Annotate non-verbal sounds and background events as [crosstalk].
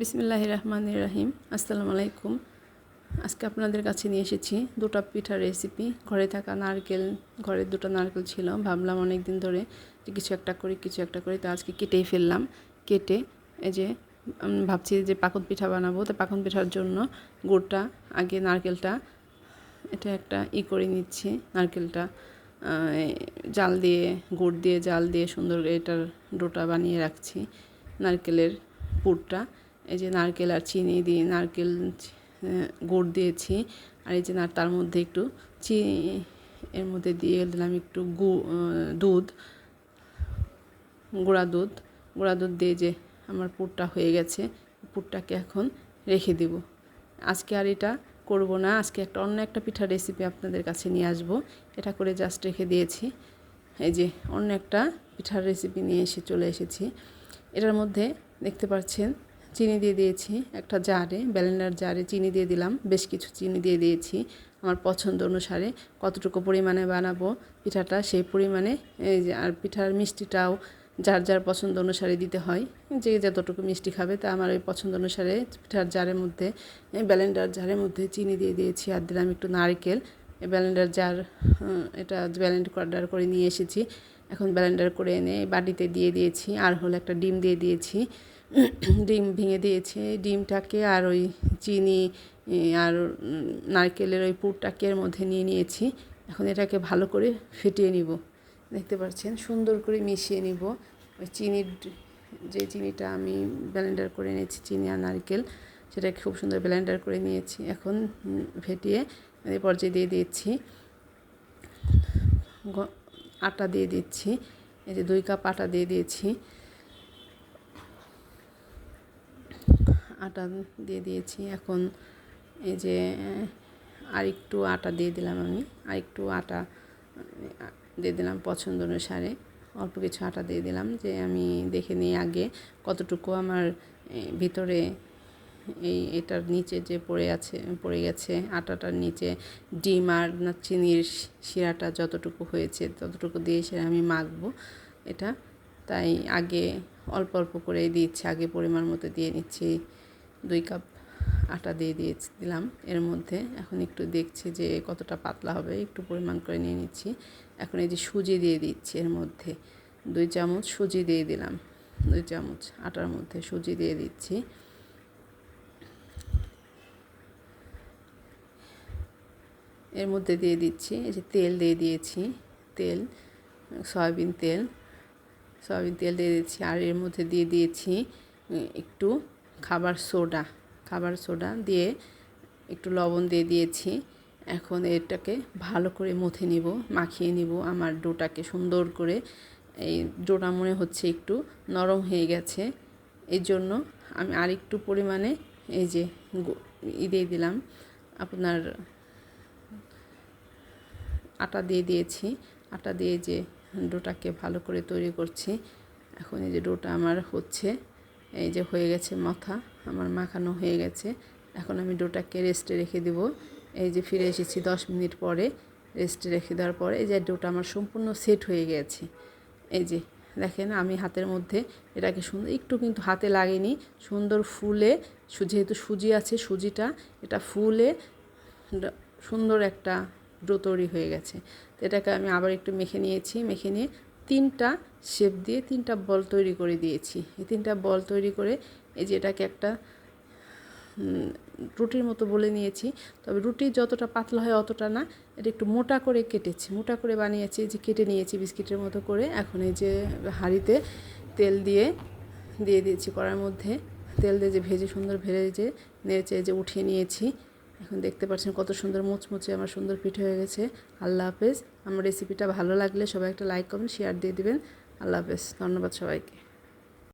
বিসমিল্লাহ রহমান রাহিম। আসসালামু আলাইকুম। আজকে আপনাদের কাছে নিয়ে এসেছি দুটো পিঠার রেসিপি ঘরে থাকা নারকেল, ঘরে দুটো নারকেল ছিল। ভাবলাম অনেক দিন ধরে যে কিছু একটা করি, কিছু একটা করি। তো আজকে কেটেই ফেললাম। কেটে এই যে ভাবছি যে পাকন পিঠা বানাবো। তো পাকন পিঠার জন্য গুড়টা, আগে নারকেলটা, এটা একটা ই করে নিচ্ছি। নারকেলটা জাল দিয়ে, গুড় দিয়ে জাল দিয়ে সুন্দর এটার ডোটা বানিয়ে রাখছি। নারকেলের পুরটা। এই যে নারকেল আর চিনি দিয়ে নারকেল গুড় দিয়েছি। আর এই যে না, তার মধ্যে একটু চিনি, এর মধ্যে দিয়ে দিলাম একটু গু দুধ, গুঁড়া দুধ। গুঁড়া দুধ দিয়ে যে আমার পুরটা হয়ে গেছে, পুরটাকে এখন রেখে দেব। আজকে আর এটা করব না, আজকে একটা অন্য একটা পিঠার রেসিপি আপনাদের কাছে নিয়ে আসব। এটা করে জাস্ট রেখে দিয়েছি। এই যে অন্য একটা পিঠার রেসিপি নিয়ে এসে চলে এসেছি। এটার মধ্যে দেখতে পাচ্ছেন চিনি দিয়ে দিয়েছি একটা জারে, ব্যালেন্ডার জারে চিনি দিয়ে দিলাম। বেশ কিছু চিনি দিয়ে দিয়েছি আমার পছন্দ অনুসারে। কতটুকু পরিমাণে বানাবো পিঠাটা সেই পরিমাণে আর পিঠার মিষ্টিটাও যার যার পছন্দ অনুসারে দিতে হয়। যে যতটুকু মিষ্টি খাবে তা আমার ওই পছন্দ অনুসারে পিঠার জারের মধ্যে ব্যালেন্ডার জারের মধ্যে চিনি দিয়ে দিয়েছি আর দিলাম একটু নারকেল। ব্যালেন্ডার জার এটা ব্যালেন্ড করার করে নিয়ে এসেছি। এখন ব্যালেন্ডার করে এনে বাটিতে দিয়ে দিয়েছি। আর হলো একটা ডিম দিয়ে দিয়েছি। [coughs] ডিম ভেঙে দিয়েছি। ডিমটাকে আর ওই চিনি আর নারকেলের ওই পুরটাকে এর মধ্যে নিয়ে নিয়েছি। এখন এটাকে ভালো করে ফেটিয়ে নিব। দেখতে পাচ্ছেন? সুন্দর করে মিশিয়ে নিব। ওই চিনির যে চিনিটা আমি ব্লেন্ডার করে নিয়েছি চিনি আর নারকেল, সেটাকে খুব সুন্দর ব্লেন্ডার করে নিয়েছি। এখন ফেটিয়ে পর্যায়ে দিয়ে দিচ্ছি। আটা দিয়ে দিচ্ছি। এই যে দুই কাপ আটা দিয়ে দিয়েছি। আটা দিয়ে দিয়েছি। এখন এই যে আর একটু আটা দিয়ে দিলাম আমি। আর একটু আটা দিয়ে দিলাম পছন্দ অনুসারে। অল্প কিছু আটা দিয়ে দিলাম যে আমি দেখে নিই আগে কতটুকু আমার ভিতরে এই এটার নিচে যে পড়ে আছে, পড়ে গেছে আটাটার নিচে ডিম আর না চিনির শিরাটা যতটুকু হয়েছে ততটুকু দিয়ে সে আমি মাখবো এটা। তাই আগে অল্প অল্প করে দিচ্ছি, আগে পরিমাণ মতো দিয়ে নিচ্ছি। দুই কাপ আটা দিয়ে দিয়ে দিলাম এর মধ্যে এখন একটু দেখছি যে কতটা পাতলা হবে, একটু পরিমাণ করে নিয়ে নিচ্ছি। এখন এই যে সুজি দিয়ে দিচ্ছি এর মধ্যে। দুই চামচ সুজি দিয়ে দিলাম। দুই চামচ আটার মধ্যে সুজি দিয়ে দিচ্ছি। এর মধ্যে দিয়ে দিচ্ছি এই যে তেল দিয়ে দিয়েছি। তেল, সয়াবিন তেল। সয়াবিন তেল দিয়ে দিচ্ছি। আর এর মধ্যে দিয়ে দিয়েছি একটু খাবার সোডা খাবার সোডা দিয়ে একটু লবণ দিয়ে দিয়েছি। এখন এটাকে ভালো করে মথে নিব, মাখিয়ে নিব। আমার ডোটাকে সুন্দর করে, এই ডোটা মনে হচ্ছে একটু নরম হয়ে গেছে। এই জন্য আমি আর একটু পরিমাণে এই যে ই দিয়ে দিলাম। আপনার আটা দিয়ে দিয়েছি। আটা দিয়ে যে ডোটাকে ভালো করে তৈরি করছি। এখন এই যে ডোটা আমার হচ্ছে। এই যে হয়ে গেছে মাথা আমার মাখানো হয়ে গেছে। এখন আমি ডোটাকে রেস্টে রেখে দেব। এই যে ফিরে এসেছি দশ মিনিট পরে, রেস্টে রেখে দেওয়ার পরে, এই যে ডোটা আমার সম্পূর্ণ সেট হয়ে গেছে। এই যে দেখেন, আমি হাতের মধ্যে এটাকে সুন্দর, একটু কিন্তু হাতে লাগেনি, সুন্দর ফুলে যেহেতু সুজি আছে, সুজিটা, এটা ফুলে সুন্দর একটা ডো তৈরি হয়ে গেছে। তো এটাকে আমি আবার একটু মেখে নিয়েছি, মেখে নিয়ে তিনটা শেপ দিয়ে তিনটা বল তৈরি করে দিয়েছি। এই তিনটা বল তৈরি করে এই যে এটাকে একটা রুটির মতো বলে নিয়েছি। তবে রুটি যতটা পাতলা হয় অতটা না, এটা একটু মোটা করে কেটেছি। মোটা করে বানিয়েছি যে কেটে নিয়েছি বিস্কিটের মতো করে। এখন এই যে হাঁড়িতে তেল দিয়ে দিয়ে দিয়েছি কড়ার মধ্যে। তেল দিয়ে যে ভেজে সুন্দর ভেজে নেড়েচে যে উঠিয়ে নিয়েছি। এখন দেখতে পাচ্ছেন কত সুন্দর মুচমুচে আমার সুন্দর পিঠে হয়ে গেছে। আল্লাহ হাফেজ। আমার রেসিপিটা ভালো লাগলে সবাই একটা লাইক কমেন্ট শেয়ার দিয়ে দিবেন। আল্লাহ হাফেজ। ধন্যবাদ সবাইকে।